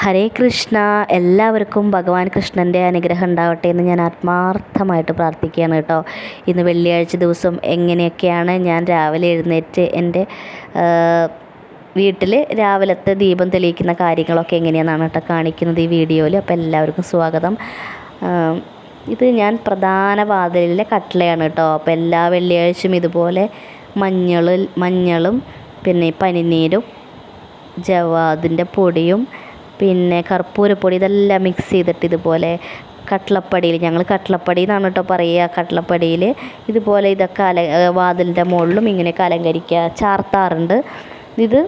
ഹരേ കൃഷ്ണ എല്ലാവർക്കും ഭഗവാൻ കൃഷ്ണന്റെ അനുഗ്രഹം ഉണ്ടാവട്ടെ എന്ന് ഞാൻ ആത്മാർത്ഥമായിട്ട് പ്രാർത്ഥിക്കുകയാണ് കേട്ടോ. ഇന്ന് വെള്ളിയാഴ്ച ദിവസം എങ്ങനെയൊക്കെയാണ് ഞാൻ രാവിലെ എഴുന്നേറ്റ് എന്റെ വീട്ടിൽ രാവിലത്തെ ദീപം തെളിയിക്കുന്ന കാര്യങ്ങളൊക്കെ എങ്ങനെയാണെന്നാണ് കേട്ടോ കാണിക്കുന്നത് ഈ വീഡിയോയിൽ. അപ്പോൾ എല്ലാവർക്കും സ്വാഗതം. ഇത് ഞാൻ പ്രധാന വാതിലിലെ കട്ടിലയാണ് കേട്ടോ. അപ്പോൾ എല്ലാ വെള്ളിയാഴ്ചയും ഇതുപോലെ മഞ്ഞൾ മഞ്ഞളും പിന്നെ പനിനീരും ജവാദിന്റെ പൊടിയും പിന്നെ കർപ്പൂരപ്പൊടി ഇതെല്ലാം മിക്സ് ചെയ്തിട്ട് ഇതുപോലെ കട്ട്ളപ്പടിയിൽ ഞങ്ങൾ കട്ട്ളപ്പടി എന്നാണ് കേട്ടോ പറയുക കട്ട്ളപ്പടിയിൽ ഇതുപോലെ ഇതൊക്കെ അല വാതിലിന്റെ മുകളിലും ഇങ്ങനെയൊക്കെ അലങ്കരിക്കുക ചാർത്താറുണ്ട്. ഇത്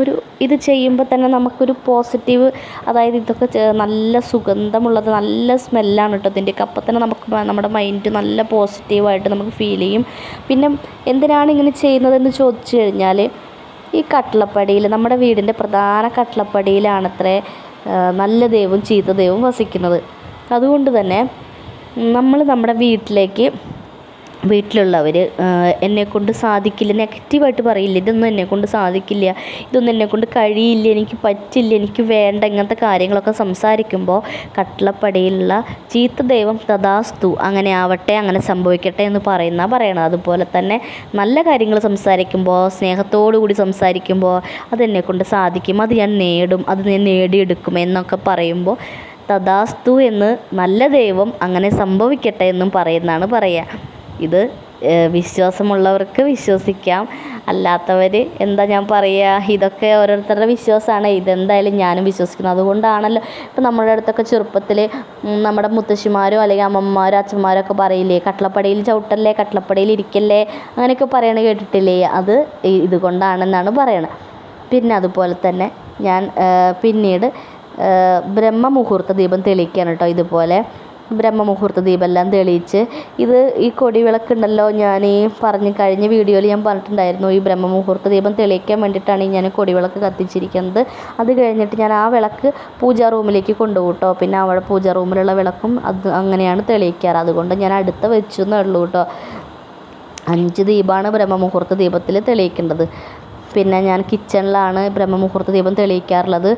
ഒരു ഇത് ചെയ്യുമ്പോൾ തന്നെ നമുക്കൊരു പോസിറ്റീവ് അതായത് ഇതൊക്കെ നല്ല സുഗന്ധമുള്ളത് നല്ല സ്മെല്ലാണ് കേട്ടോ ഇതിന്റെയൊക്കെ അപ്പം തന്നെ നമുക്ക് നമ്മുടെ മൈൻഡ് നല്ല പോസിറ്റീവായിട്ട് നമുക്ക് ഫീൽ ചെയ്യും. പിന്നെ എന്തിനാണ് ഇങ്ങനെ ചെയ്യുന്നതെന്ന് ചോദിച്ചു കഴിഞ്ഞാൽ ഈ കട്ടിളപ്പടിയിൽ നമ്മുടെ വീടിന്റെ പ്രധാന കട്ടിളപ്പടിയിലാണത്രേ നല്ല ദൈവവും ചീത്ത ദൈവവും വസിക്കുന്നത്. അതുകൊണ്ട് തന്നെ നമ്മൾ നമ്മുടെ വീട്ടിലേക്ക് വീട്ടിലുള്ളവർ എന്നെക്കൊണ്ട് സാധിക്കില്ല നെഗറ്റീവായിട്ട് പറയില്ല ഇതൊന്നും എന്നെക്കൊണ്ട് സാധിക്കില്ല ഇതൊന്നും എന്നെക്കൊണ്ട് കഴിയില്ല എനിക്ക് പറ്റില്ല എനിക്ക് വേണ്ട ഇങ്ങനത്തെ കാര്യങ്ങളൊക്കെ സംസാരിക്കുമ്പോൾ കട്ടിളപ്പടിയിലുള്ള ചീത്ത ദൈവം തഥാസ്തു അങ്ങനെ ആവട്ടെ അങ്ങനെ സംഭവിക്കട്ടെ എന്ന് പറയുന്ന പറയണം അതുപോലെ തന്നെ നല്ല കാര്യങ്ങൾ സംസാരിക്കുമ്പോൾ സ്നേഹത്തോടു കൂടി സംസാരിക്കുമ്പോൾ അതെന്നെക്കൊണ്ട് സാധിക്കും അത് ഞാൻ നേടും അത് ഞാൻ നേടിയെടുക്കും എന്നൊക്കെ പറയുമ്പോൾ തഥാസ്തു എന്ന് നല്ല ദൈവം അങ്ങനെ സംഭവിക്കട്ടെ എന്നും പറയുന്നതാണ് പറയുക ഇത് വിശ്വാസമുള്ളവർക്ക് വിശ്വസിക്കാം. അല്ലാത്തവർ എന്താ ഞാൻ പറയുക ഇതൊക്കെ ഓരോരുത്തരുടെ വിശ്വാസമാണ് ഇതെന്തായാലും ഞാനും വിശ്വസിക്കുന്നു. അതുകൊണ്ടാണല്ലോ ഇപ്പം നമ്മുടെ അടുത്തൊക്കെ ചെറുപ്പത്തിൽ നമ്മുടെ മുത്തശ്ശിമാരോ അല്ലെങ്കിൽ അമ്മമാരോ അച്ഛന്മാരോ ഒക്കെ പറയില്ലേ കട്ടിളപ്പടിയിൽ ചവിട്ടല്ലേ? കട്ടിളപ്പടിയിൽ ഇരിക്കല്ലേ? അങ്ങനെയൊക്കെ പറയണ കേട്ടിട്ടില്ലേ? അത് ഇതുകൊണ്ടാണെന്നാണ് പറയണത് പിന്നെ അതുപോലെ തന്നെ ഞാൻ പിന്നീട് ബ്രഹ്മ മുഹൂർത്ത ദീപം തെളിയിക്കുകയാണ് കേട്ടോ ഇതുപോലെ. ബ്രഹ്മമുഹൂർത്ത ദീപം എല്ലാം തെളിയിച്ച് ഇത് ഈ കൊടിവിളക്കുണ്ടല്ലോ ഞാൻ ഈ പറഞ്ഞ് കഴിഞ്ഞ വീഡിയോയിൽ ഞാൻ പറഞ്ഞിട്ടുണ്ടായിരുന്നു ഈ ബ്രഹ്മമുഹൂർത്ത ദീപം തെളിയിക്കാൻ വേണ്ടിയിട്ടാണ് ഞാൻ കൊടിവിളക്ക് കത്തിച്ചിരിക്കുന്നത്. അത് കഴിഞ്ഞിട്ട് ഞാൻ ആ വിളക്ക് പൂജാ റൂമിലേക്ക് കൊണ്ടുപോകും പിന്നെ അവിടെ പൂജാ റൂമിലുള്ള വിളക്കും അത് അങ്ങനെയാണ് തെളിയിക്കാറ്. അതുകൊണ്ട് ഞാൻ അടുത്ത് വെച്ചു എന്നേ ഉള്ളൂ കേട്ടോ. അഞ്ച് ദീപമാണ് ബ്രഹ്മമുഹൂർത്ത ദീപത്തിൽ തെളിയിക്കേണ്ടത്. പിന്നെ ഞാൻ കിച്ചണിലാണ് ബ്രഹ്മമുഹൂർത്ത ദീപം തെളിയിക്കാറുള്ളത്.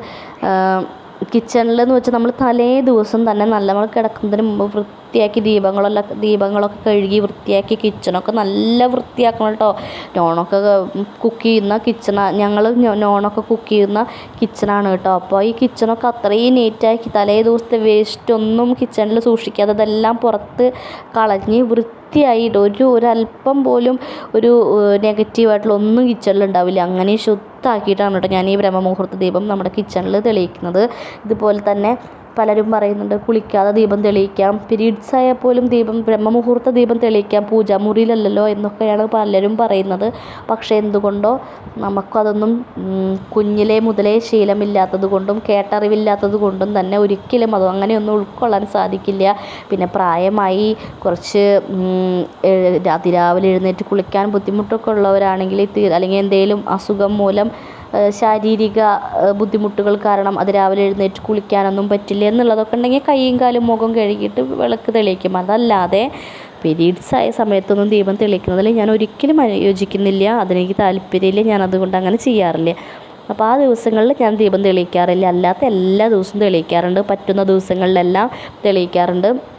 കിച്ചണിലെന്ന് വെച്ചാൽ നമ്മൾ തലേ ദിവസം തന്നെ നല്ല നമ്മൾ കിടക്കുന്നതിന് മുമ്പ് വൃത്തിയാക്കി ദീപങ്ങളെല്ലാം ദീപങ്ങളൊക്കെ കഴുകി വൃത്തിയാക്കി കിച്ചണൊക്കെ നല്ല വൃത്തിയാക്കണം കേട്ടോ. നോണൊക്കെ കുക്ക് ചെയ്യുന്ന കിച്ചണ ഞങ്ങൾ നോണൊക്കെ കുക്ക് ചെയ്യുന്ന കിച്ചണാണ് കേട്ടോ. അപ്പോൾ ഈ കിച്ചണൊക്കെ അത്രയും നീറ്റാക്കി തലേ ദിവസത്തെ വേസ്റ്റ് ഒന്നും കിച്ചണിൽ സൂക്ഷിക്കാതെ അതെല്ലാം പുറത്ത് കളഞ്ഞ് വൃത്തിയായിട്ട് ഒരു ഒരല്പം പോലും ഒരു നെഗറ്റീവായിട്ടുള്ള ഒന്നും കിച്ചണിൽ ഉണ്ടാവില്ല. അങ്ങനെ ശുദ്ധമാക്കിയിട്ടാണ് കേട്ടോ ഞാൻ ഈ ബ്രഹ്മമുഹൂർത്ത ദീപം നമ്മുടെ കിച്ചണിൽ തെളിയിക്കുന്നത്. ഇതുപോലെ തന്നെ പലരും പറയുന്നുണ്ട് കുളിക്കാതെ ദീപം തെളിയിക്കാം. പീരീഡ്സ് ആയാൽ പോലും ദീപം ബ്രഹ്മമുഹൂർത്ത ദീപം തെളിയിക്കാം. പൂജാമുറിയിലല്ലല്ലോ എന്നൊക്കെയാണ് പലരും പറയുന്നത്. പക്ഷേ എന്തുകൊണ്ടോ നമുക്കതൊന്നും കുഞ്ഞിലെ മുതലേ ശീലമില്ലാത്തത് കൊണ്ടും കേട്ടറിവില്ലാത്തത് കൊണ്ടും തന്നെ ഒരിക്കലും അത് അങ്ങനെയൊന്നും ഉൾക്കൊള്ളാൻ സാധിക്കില്ല. പിന്നെ പ്രായമായി കുറച്ച് അതിരാവിലെ എഴുന്നേറ്റ് കുളിക്കാൻ ബുദ്ധിമുട്ടൊക്കെ ഉള്ളവരാണെങ്കിൽ അല്ലെങ്കിൽ എന്തെങ്കിലും അസുഖം മൂലം ശാരീരിക ബുദ്ധിമുട്ടുകൾ കാരണം അത് രാവിലെ എഴുന്നേറ്റ് കുളിക്കാനൊന്നും പറ്റില്ല എന്നുള്ളതൊക്കെ ഉണ്ടെങ്കിൽ കൈയും കാലും മുഖം കഴുകിയിട്ട് വിളക്ക് തെളിയിക്കും. അതല്ലാതെ പീരീഡ്സ് ആയ സമയത്തൊന്നും ദീപം തെളിയിക്കുന്നതിൽ ഞാൻ ഒരിക്കലും യോജിക്കുന്നില്ല അതിനെനിക്ക് താല്പര്യമില്ല. ഞാൻ അതുകൊണ്ട് അങ്ങനെ ചെയ്യാറില്ല. അപ്പോൾ ആ ദിവസങ്ങളിൽ ഞാൻ ദീപം തെളിയിക്കാറില്ല. അല്ലാത്ത എല്ലാ ദിവസവും തെളിയിക്കാറുണ്ട്. പറ്റുന്ന ദിവസങ്ങളിലെല്ലാം തെളിയിക്കാറുണ്ട്.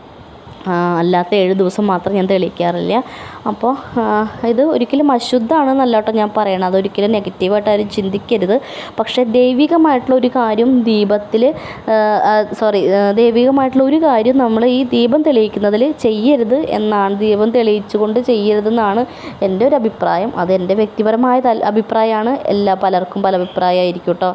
അല്ലാത്ത ഏഴ് ദിവസം മാത്രം ഞാൻ തെളിയിക്കാറില്ല. അപ്പോൾ ഇത് ഒരിക്കലും അശുദ്ധമാണെന്നല്ല കേട്ടോ ഞാൻ പറയണത്. അതൊരിക്കലും നെഗറ്റീവായിട്ട് ആരും ചിന്തിക്കരുത്. പക്ഷേ ദൈവികമായിട്ടുള്ള ഒരു കാര്യം ദീപത്തിൽ സോറി ദൈവികമായിട്ടുള്ള ഒരു കാര്യം നമ്മൾ ഈ ദീപം തെളിയിക്കുന്നതിൽ ചെയ്യരുത് എന്നാണ്. ദീപം തെളിയിച്ചുകൊണ്ട് ചെയ്യരുതെന്നാണ് എന്റെ ഒരു അഭിപ്രായം. അത് എന്റെ വ്യക്തിപരമായ അഭിപ്രായമാണ്. എല്ലാ പലർക്കും പല അഭിപ്രായമായിരിക്കും കേട്ടോ.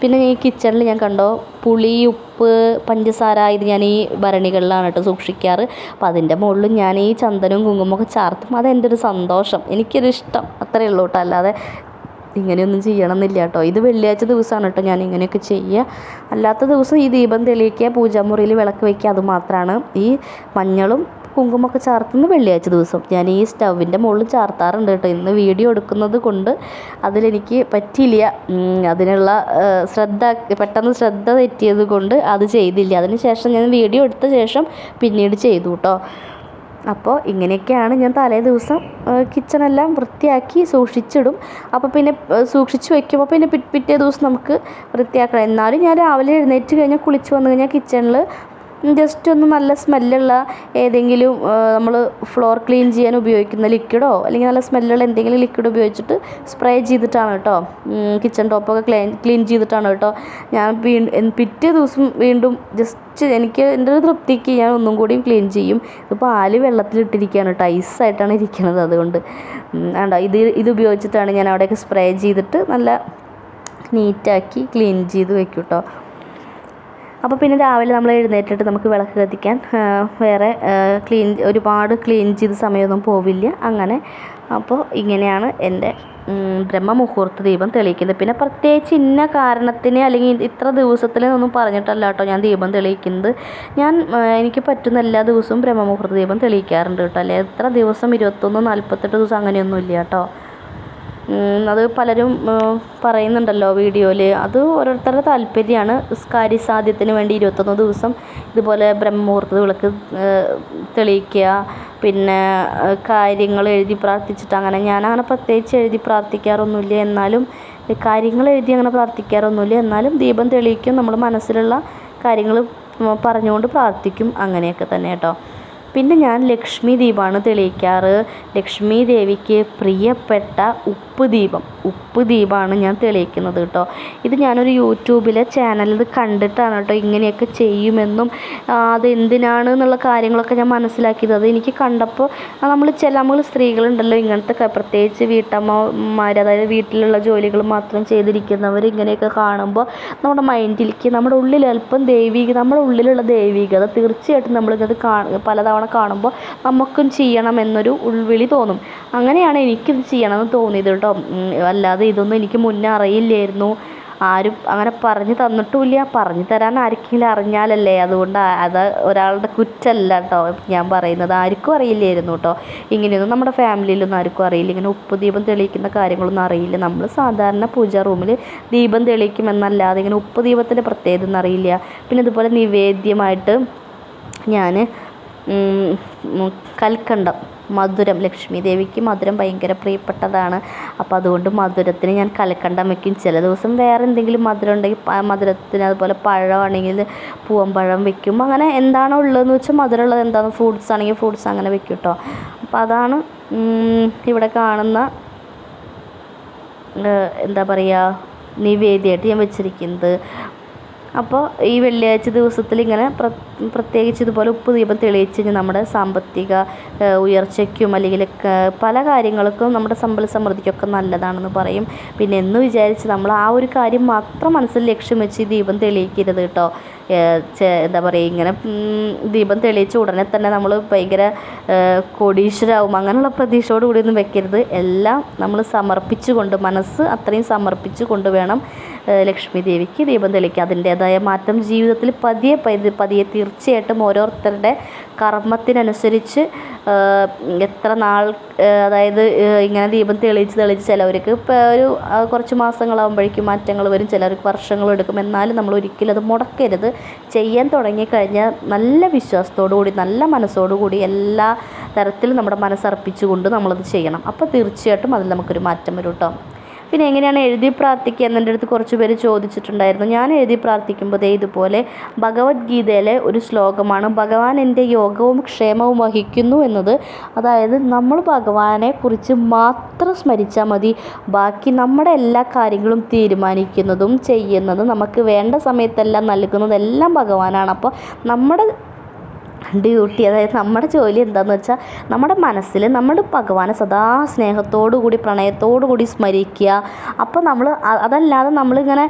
പിന്നെ ഈ കിച്ചണിൽ ഞാൻ കണ്ടോ പുളി ഉപ്പ് പഞ്ചസാര ഇത് ഞാൻ ഈ ഭരണികളിലാണ് കേട്ടോ സൂക്ഷിക്കാറ്. അപ്പോൾ അതിന്റെ മുകളിൽ ഞാൻ ഈ ചന്ദനവും കുങ്കുമൊക്കെ ചാർത്തും. അതെന്റെ ഒരു സന്തോഷം. എനിക്കൊരിഷ്ടം. അത്രയേ ഉള്ളൂ കേട്ടോ. അല്ലാതെ ഇങ്ങനെയൊന്നും ചെയ്യണം എന്നില്ല കേട്ടോ. ഇത് വെള്ളിയാഴ്ച ദിവസമാണ് കേട്ടോ ഞാൻ ഇങ്ങനെയൊക്കെ ചെയ്യുക. അല്ലാത്ത ദിവസം ഈ ദീപം തെളിയിക്കുക പൂജാമുറിയിൽ വിളക്ക് വയ്ക്കുക അത് മാത്രമാണ്. ഈ മഞ്ഞളും കുങ്കുമൊക്കെ ചാർത്തുന്നത് വെള്ളിയാഴ്ച ദിവസം. ഞാൻ ഈ സ്റ്റൗവിന്റെ മുകളിൽ ചാർത്താറുണ്ട് കേട്ടോ. ഇന്ന് വീഡിയോ എടുക്കുന്നത് കൊണ്ട് അതിലെനിക്ക് പറ്റിയില്ല. അതിനുള്ള ശ്രദ്ധ പെട്ടെന്ന് ശ്രദ്ധ തെറ്റിയത് കൊണ്ട് അത് ചെയ്തില്ല. അതിന് ശേഷം ഞാൻ വീഡിയോ എടുത്ത ശേഷം പിന്നീട് ചെയ്തു കേട്ടോ. അപ്പോൾ ഇങ്ങനെയൊക്കെയാണ് ഞാൻ തലേ ദിവസം കിച്ചണെല്ലാം വൃത്തിയാക്കി സൂക്ഷിച്ചിടും. അപ്പോൾ പിന്നെ സൂക്ഷിച്ച് വെക്കുമ്പോൾ പിന്നെ പിറ്റേ ദിവസം നമുക്ക് വൃത്തിയാക്കണം. എന്നാലും ഞാൻ രാവിലെ എഴുന്നേറ്റ് കഴിഞ്ഞാൽ കുളിച്ച് വന്നു കഴിഞ്ഞാൽ കിച്ചണിൽ ജസ്റ്റ് ഒന്ന് നല്ല സ്മെല്ലുള്ള ഏതെങ്കിലും നമ്മൾ ഫ്ലോർ ക്ലീൻ ചെയ്യാൻ ഉപയോഗിക്കുന്ന ലിക്വിഡോ അല്ലെങ്കിൽ നല്ല സ്മെല്ലുള്ള എന്തെങ്കിലും ലിക്വിഡ് ഉപയോഗിച്ചിട്ട് സ്പ്രേ ചെയ്തിട്ടാണ് കേട്ടോ. കിച്ചൺ ടോപ്പൊക്കെ ക്ലീൻ ക്ലീൻ ചെയ്തിട്ടാണ് കേട്ടോ. ഞാൻ വീണ്ടും പിറ്റേ ദിവസം വീണ്ടും ജസ്റ്റ് എനിക്ക് എന്റെ ഒരു തൃപ്തിക്ക് ഞാൻ ഒന്നും കൂടിയും ക്ലീൻ ചെയ്യും. ഇപ്പോൾ ആൽ വെള്ളത്തിലിട്ടിരിക്കുകയാണ് കേട്ടോ ഐസായിട്ടാണ് ഇരിക്കുന്നത് അതുകൊണ്ട്. വേണ്ട ഇത് ഇത് ഉപയോഗിച്ചിട്ടാണ് ഞാൻ അവിടെയൊക്കെ സ്പ്രേ ചെയ്തിട്ട് നല്ല നീറ്റാക്കി ക്ലീൻ ചെയ്ത് വെക്കും കേട്ടോ. അപ്പോൾ പിന്നെ രാവിലെ നമ്മൾ എഴുന്നേറ്റിട്ട് നമുക്ക് വിളക്ക് കത്തിക്കാൻ വേറെ ക്ലീൻ ഒരുപാട് ക്ലീൻ ചെയ്ത സമയമൊന്നും പോവില്ല. അങ്ങനെ അപ്പോൾ ഇങ്ങനെയാണ് എന്റെ ബ്രഹ്മമുഹൂർത്ത ദീപം തെളിയിക്കുന്നത്. പിന്നെ പ്രത്യേകിച്ച് ഇന്ന കാരണത്തിന് അല്ലെങ്കിൽ ഇത്ര ദിവസത്തിലൊന്നും പറഞ്ഞിട്ടല്ല കേട്ടോ ഞാൻ ദീപം തെളിയിക്കുന്നത്. ഞാൻ എനിക്ക് പറ്റുന്ന എല്ലാ ദിവസവും ബ്രഹ്മമുഹൂർത്ത ദീപം തെളിയിക്കാറുണ്ട് കേട്ടോ. അല്ലെ? എത്ര ദിവസം? ഇരുപത്തൊന്ന് നാൽപ്പത്തെട്ട് ദിവസം അങ്ങനെയൊന്നും ഇല്ല കേട്ടോ. അത് പലരും പറയുന്നുണ്ടല്ലോ വീഡിയോയിൽ അത് ഓരോരുത്തരുടെ താല്പര്യമാണ്. കാര്യസാധ്യത്തിന് വേണ്ടി ഇരുപത്തൊന്ന് ദിവസം ഇതുപോലെ ബ്രഹ്മമുഹൂർത്ത വിളക്ക് തെളിയിക്കുക. പിന്നെ കാര്യങ്ങൾ എഴുതി പ്രാർത്ഥിച്ചിട്ട് അങ്ങനെ ഞാനങ്ങനെ പ്രത്യേകിച്ച് എഴുതി പ്രാർത്ഥിക്കാറൊന്നുമില്ല. എന്നാലും കാര്യങ്ങൾ എഴുതി അങ്ങനെ പ്രാർത്ഥിക്കാറൊന്നുമില്ല. എന്നാലും ദീപം തെളിയിക്കും. നമ്മൾ മനസ്സിലുള്ള കാര്യങ്ങൾ പറഞ്ഞുകൊണ്ട് പ്രാർത്ഥിക്കും. അങ്ങനെയൊക്കെ തന്നെ കേട്ടോ. പിന്നെ ഞാൻ ലക്ഷ്മി ദീപമാണ് തെളിയിക്കാറ്. ലക്ഷ്മി ദേവിക്ക് പ്രിയപ്പെട്ട ഉപ്പ് ദീപം. ഉപ്പ് ദീപമാണ് ഞാൻ തെളിയിക്കുന്നത് കേട്ടോ. ഇത് ഞാനൊരു യൂട്യൂബിലെ ചാനലിൽ കണ്ടിട്ടാണ് കേട്ടോ ഇങ്ങനെയൊക്കെ ചെയ്യുമെന്നും അതെന്തിനാണ് എന്നുള്ള കാര്യങ്ങളൊക്കെ ഞാൻ മനസ്സിലാക്കിയത്. അത് എനിക്ക് കണ്ടപ്പോൾ നമ്മൾ ചില നമ്മൾ സ്ത്രീകളുണ്ടല്ലോ ഇങ്ങനത്തെ പ്രത്യേകിച്ച് വീട്ടമ്മമാർ അതായത് വീട്ടിലുള്ള ജോലികൾ മാത്രം ചെയ്തിരിക്കുന്നവർ ഇങ്ങനെയൊക്കെ കാണുമ്പോൾ നമ്മുടെ മൈൻഡിലേക്ക് നമ്മുടെ ഉള്ളിൽ അല്പം ദൈവിക നമ്മുടെ ഉള്ളിലുള്ള ദൈവികത തീർച്ചയായിട്ടും നമ്മളിത് കാ പലതവണ കാണുമ്പോൾ നമുക്കും ചെയ്യണം എന്നൊരു ഉൾവിളി തോന്നും. അങ്ങനെയാണ് എനിക്കിത് ചെയ്യണമെന്ന് തോന്നിയത് അല്ലാതെ ഇതൊന്നും എനിക്ക് മുന്നേ അറിയില്ലായിരുന്നു. ആരും അങ്ങനെ പറഞ്ഞു തന്നിട്ടുമില്ല. പറഞ്ഞു തരാൻ ആർക്കെങ്കിലും അറിഞ്ഞാലല്ലേ. അതുകൊണ്ട് അത് ഒരാളുടെ കുറ്റമല്ല കേട്ടോ. ഞാൻ പറയുന്നത് ആർക്കും അറിയില്ലായിരുന്നു കേട്ടോ. ഇങ്ങനെയൊന്നും നമ്മുടെ ഫാമിലിയിലൊന്നും ആർക്കും അറിയില്ല. ഇങ്ങനെ ഉപ്പ് ദീപം തെളിയിക്കുന്ന കാര്യങ്ങളൊന്നും അറിയില്ല. നമ്മൾ സാധാരണ പൂജാ റൂമിൽ ദീപം തെളിയിക്കുമെന്നല്ലാതെ ഇങ്ങനെ ഉപ്പ് ദീപത്തിന്റെ പ്രത്യേകത ഒന്നും അറിയില്ല. പിന്നെ ഇതുപോലെ നിവേദ്യമായിട്ട് ഞാൻ കൽക്കണ്ടം. മധുരം. ലക്ഷ്മി ദേവിക്ക് മധുരം ഭയങ്കര പ്രിയപ്പെട്ടതാണ്. അപ്പോൾ അതുകൊണ്ട് മധുരത്തിന് ഞാൻ കലക്കണ്ടം വെക്കും. ചില ദിവസം വേറെ എന്തെങ്കിലും മധുരം ഉണ്ടെങ്കിൽ മധുരത്തിന് അതുപോലെ പഴമാണെങ്കിൽ പൂവമ്പഴം വെക്കും. അങ്ങനെ എന്താണോ ഉള്ളതെന്ന് വെച്ചാൽ മധുരമുള്ളത് എന്താണ് ഫ്രൂട്ട്സ് ആണെങ്കിൽ ഫ്രൂട്ട്സ് അങ്ങനെ വെക്കും കേട്ടോ. അപ്പോൾ അതാണ് ഇവിടെ കാണുന്ന എന്താ പറയുക നിവേദ്യമായിട്ട് ഞാൻ വെച്ചിരിക്കുന്നത്. അപ്പോൾ ഈ വെള്ളിയാഴ്ച ദിവസത്തിൽ ഇങ്ങനെ പ്രത്യേകിച്ച് ഇതുപോലെ ഉപ്പ് ദീപം തെളിയിച്ച് കഴിഞ്ഞാൽ നമ്മുടെ സാമ്പത്തിക ഉയർച്ചയ്ക്കും അല്ലെങ്കിൽ പല കാര്യങ്ങൾക്കും നമ്മുടെ സമ്പൽ സമൃദ്ധിക്കൊക്കെ നല്ലതാണെന്ന് പറയും. പിന്നെ എന്ന് വിചാരിച്ച് നമ്മൾ ആ ഒരു കാര്യം മാത്രം മനസ്സിൽ ലക്ഷ്യം വെച്ച് ദീപം തെളിയിക്കരുത് കേട്ടോ. എന്താ പറയുക ഇങ്ങനെ ദീപം തെളിയിച്ച ഉടനെ തന്നെ നമ്മൾ ഭയങ്കര കോടീശ്വരാകും അങ്ങനെയുള്ള പ്രതീക്ഷയോട് കൂടി ഒന്നും വെക്കരുത്. എല്ലാം നമ്മൾ സമർപ്പിച്ചുകൊണ്ട് മനസ്സ് അത്രയും സമർപ്പിച്ചുകൊണ്ട് വേണം ലക്ഷ്മി ദേവിക്ക് ദീപം തെളിക്കുക അതിന്റേതായ മാറ്റം ജീവിതത്തിൽ പതിയെ പതിയെ തീർച്ചയായിട്ടും ഓരോരുത്തരുടെ കർമ്മത്തിനനുസരിച്ച് എത്ര നാൾ അതായത് ഇങ്ങനെ ദീപം തെളിയിച്ച് തെളിയിച്ച് ചിലവർക്ക് ഇപ്പോൾ ഒരു കുറച്ച് മാസങ്ങളാകുമ്പോഴേക്കും മാറ്റങ്ങൾ വരും. ചിലർക്ക് വർഷങ്ങളെടുക്കും എന്നാലും നമ്മൾ ഒരിക്കലും അത് മുടക്കരുത്. ചെയ്യാൻ തുടങ്ങിക്കഴിഞ്ഞാൽ നല്ല വിശ്വാസത്തോടു കൂടി നല്ല മനസ്സോടു കൂടി എല്ലാ തരത്തിലും നമ്മുടെ മനസ്സർപ്പിച്ചുകൊണ്ട് നമ്മളത് ചെയ്യണം. അപ്പോൾ തീർച്ചയായിട്ടും അതിൽ നമുക്കൊരു മാറ്റം വരും കേട്ടോ പിന്നെ എങ്ങനെയാണ് എഴുതി പ്രാർത്ഥിക്കുക എന്നെന്റെ അടുത്ത് കുറച്ച് പേര് ചോദിച്ചിട്ടുണ്ടായിരുന്നു. ഞാൻ എഴുതി പ്രാർത്ഥിക്കുമ്പോൾ ദേ ഇതുപോലെ ഭഗവത്ഗീതയിലെ ഒരു ശ്ലോകമാണ് ഭഗവാൻ എന്റെ യോഗവും ക്ഷേമവും വഹിക്കുന്നു എന്നത്. അതായത് നമ്മൾ ഭഗവാനെ കുറിച്ച് മാത്രം സ്മരിച്ചാൽ മതി ബാക്കി നമ്മുടെ എല്ലാ കാര്യങ്ങളും തീരുമാനിക്കുന്നതും ചെയ്യുന്നതും നമുക്ക് വേണ്ട സമയത്തെല്ലാം നൽകുന്നതെല്ലാം ഭഗവാനാണ്. അപ്പോൾ നമ്മുടെ ഡ്യൂട്ടി അതായത് നമ്മുടെ ജോലി എന്താണെന്ന് വെച്ചാൽ നമ്മുടെ മനസ്സിൽ നമ്മുടെ ഭഗവാനെ സദാ സ്നേഹത്തോടു കൂടി പ്രണയത്തോടു കൂടി സ്മരിക്കുക അപ്പോൾ നമ്മൾ അതല്ലാതെ നമ്മളിങ്ങനെ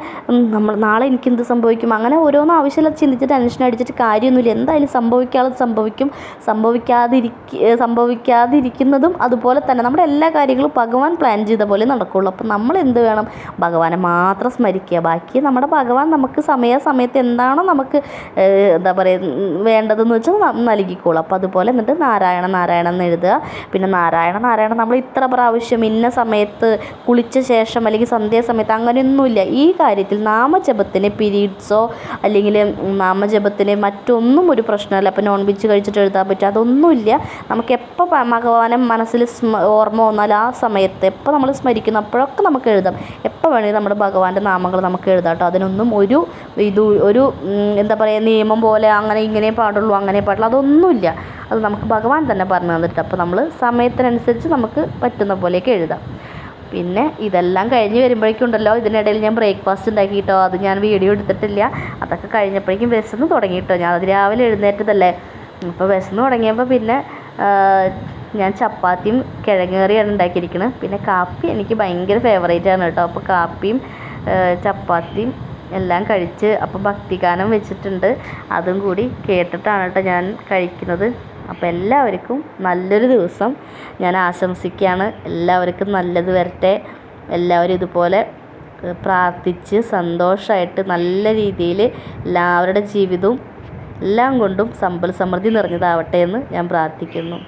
നമ്മൾ നാളെ എനിക്ക് എന്ത് സംഭവിക്കും? അങ്ങനെ ഓരോന്നും ആവശ്യമില്ല ചിന്തിച്ച് ടെൻഷൻ അടിച്ചിട്ട് കാര്യമൊന്നുമില്ല. എന്തായാലും സംഭവിക്കാതെ സംഭവിക്കും. സംഭവിക്കാതിരിക്ക സംഭവിക്കാതിരിക്കുന്നതും അതുപോലെ തന്നെ നമ്മുടെ എല്ലാ കാര്യങ്ങളും ഭഗവാൻ പ്ലാൻ ചെയ്ത പോലെ നടക്കുകയുള്ളൂ അപ്പോൾ നമ്മൾ എന്ത് വേണം? ഭഗവാനെ മാത്രം സ്മരിക്കുക. ബാക്കി നമ്മുടെ ഭഗവാൻ നമുക്ക് സമയാസമയത്ത് എന്താണോ നമുക്ക് എന്താ പറയുക വേണ്ടതെന്ന് വെച്ചാൽ നൽകിക്കോളും. അപ്പോൾ അതുപോലെ എന്നിട്ട് നാരായണ നാരായണ എന്ന് എഴുതുക. പിന്നെ നാരായണ നാരായണ നമ്മൾ ഇത്ര പ്രാവശ്യം ഇന്ന സമയത്ത് കുളിച്ച ശേഷം അല്ലെങ്കിൽ സന്ധ്യാസമയത്ത് അങ്ങനെയൊന്നുമില്ല. ഈ കാര്യത്തിൽ നാമജപത്തിന് പീരീഡ്സോ അല്ലെങ്കിൽ നാമജപത്തിന് മറ്റൊന്നും ഒരു പ്രശ്നമല്ല. അപ്പോൾ നോൺ വെജ് കഴിച്ചിട്ട് എഴുതാൻ പറ്റും. അതൊന്നുമില്ല. നമുക്ക് എപ്പോൾ ഭഗവാനെ മനസ്സിൽ ഓർമ്മ വന്നാൽ ആ സമയത്ത് എപ്പോൾ നമ്മൾ സ്മരിക്കുന്നു അപ്പോഴൊക്കെ നമുക്ക് എഴുതാം. എപ്പോൾ വേണമെങ്കിലും നമ്മുടെ ഭഗവാന്റെ നാമങ്ങൾ നമുക്ക് എഴുതാം കേട്ടോ. അതിനൊന്നും ഒരു ഇത് ഒരു എന്താ പറയുക നിയമം പോലെ അങ്ങനെ ഇങ്ങനെ പാടുള്ളൂ അങ്ങനെ പാടുള്ളൂ അതൊന്നുമില്ല. അത് നമുക്ക് ഭഗവാൻ തന്നെ പറഞ്ഞു തന്നിട്ട് അപ്പോൾ നമ്മൾ സമയത്തിനനുസരിച്ച് നമുക്ക് പറ്റുന്ന പോലെയൊക്കെ എഴുതാം. പിന്നെ ഇതെല്ലാം കഴിഞ്ഞ് വരുമ്പോഴേക്കും ഉണ്ടല്ലോ ഇതിനിടയിൽ ഞാൻ ബ്രേക്ക്ഫാസ്റ്റ് ഉണ്ടാക്കി കേട്ടോ. അത് ഞാൻ വീഡിയോ എടുത്തിട്ടില്ല. അതൊക്കെ കഴിഞ്ഞപ്പോഴേക്കും വിശന്ന് തുടങ്ങി കേട്ടോ. ഞാൻ അത് രാവിലെ എഴുന്നേറ്റതല്ലേ. അപ്പോൾ വിശന്ന് തുടങ്ങിയപ്പോൾ പിന്നെ ഞാൻ ചപ്പാത്തിയും കിഴങ്ങ് കറിയാണ് ഉണ്ടാക്കിയിരിക്കുന്നത് പിന്നെ കാപ്പി എനിക്ക് ഭയങ്കര ഫേവറേറ്റ് ആണ് കേട്ടോ. അപ്പോൾ കാപ്പിയും ചപ്പാത്തിയും എല്ലാം കഴിച്ച് അപ്പോൾ ഭക്തിഗാനം വെച്ചിട്ടുണ്ട്. അതും കൂടി കേട്ടിട്ടാണ് കേട്ടോ ഞാൻ കഴിക്കുന്നത്. അപ്പോൾ എല്ലാവർക്കും നല്ലൊരു ദിവസം. ഞാൻ ആശംസിക്കുകയാണ്. എല്ലാവർക്കും നല്ലത് വരട്ടെ. എല്ലാവരും ഇതുപോലെ പ്രാർത്ഥിച്ച് സന്തോഷമായിട്ട് നല്ല രീതിയിൽ എല്ലാവരുടെ ജീവിതവും എല്ലാം കൊണ്ടും സമ്പൽ സമൃദ്ധി നിറഞ്ഞതാവട്ടെ എന്ന് ഞാൻ പ്രാർത്ഥിക്കുന്നു.